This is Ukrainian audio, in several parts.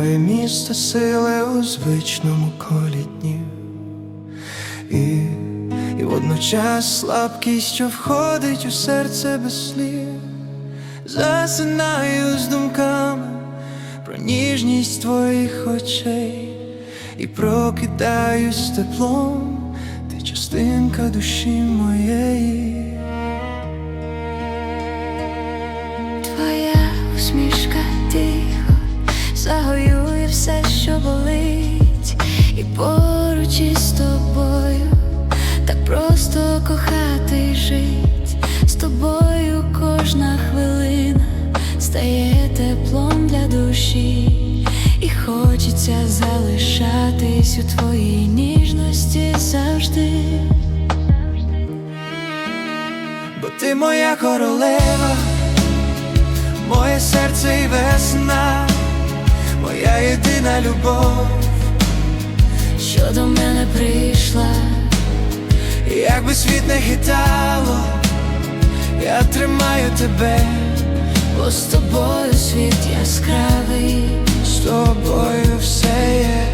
Твоє місто сили у звичному колі днів. І, і водночас слабкість, що входить у серце без слів, засинаю з думками про ніжність твоїх очей. І прокидаюсь теплом, ти частинка душі моєї. Душі, і хочеться залишатись у твоїй ніжності завжди. Бо ти моя королева, моє серце і весна, моя єдина любов, що до мене прийшла. Як би світ не хитало, я тримаю тебе, З тобою світ яскравий, з тобою все є.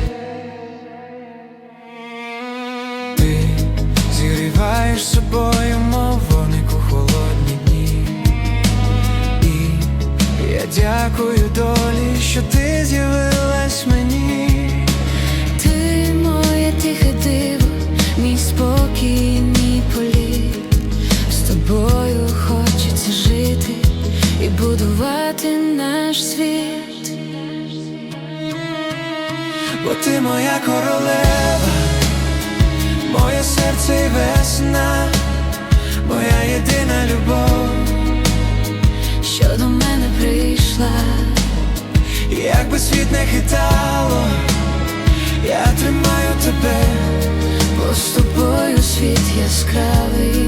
Ти зігріваєш собою, мов у холодні дні. І я дякую долі, що ти з'явилась наш світ. Бо ти моя королева, моє серце і весна, моя єдина любов, Що до мене прийшла, як би світ не хитало, я тримаю тебе, бо з тобою світ яскравий,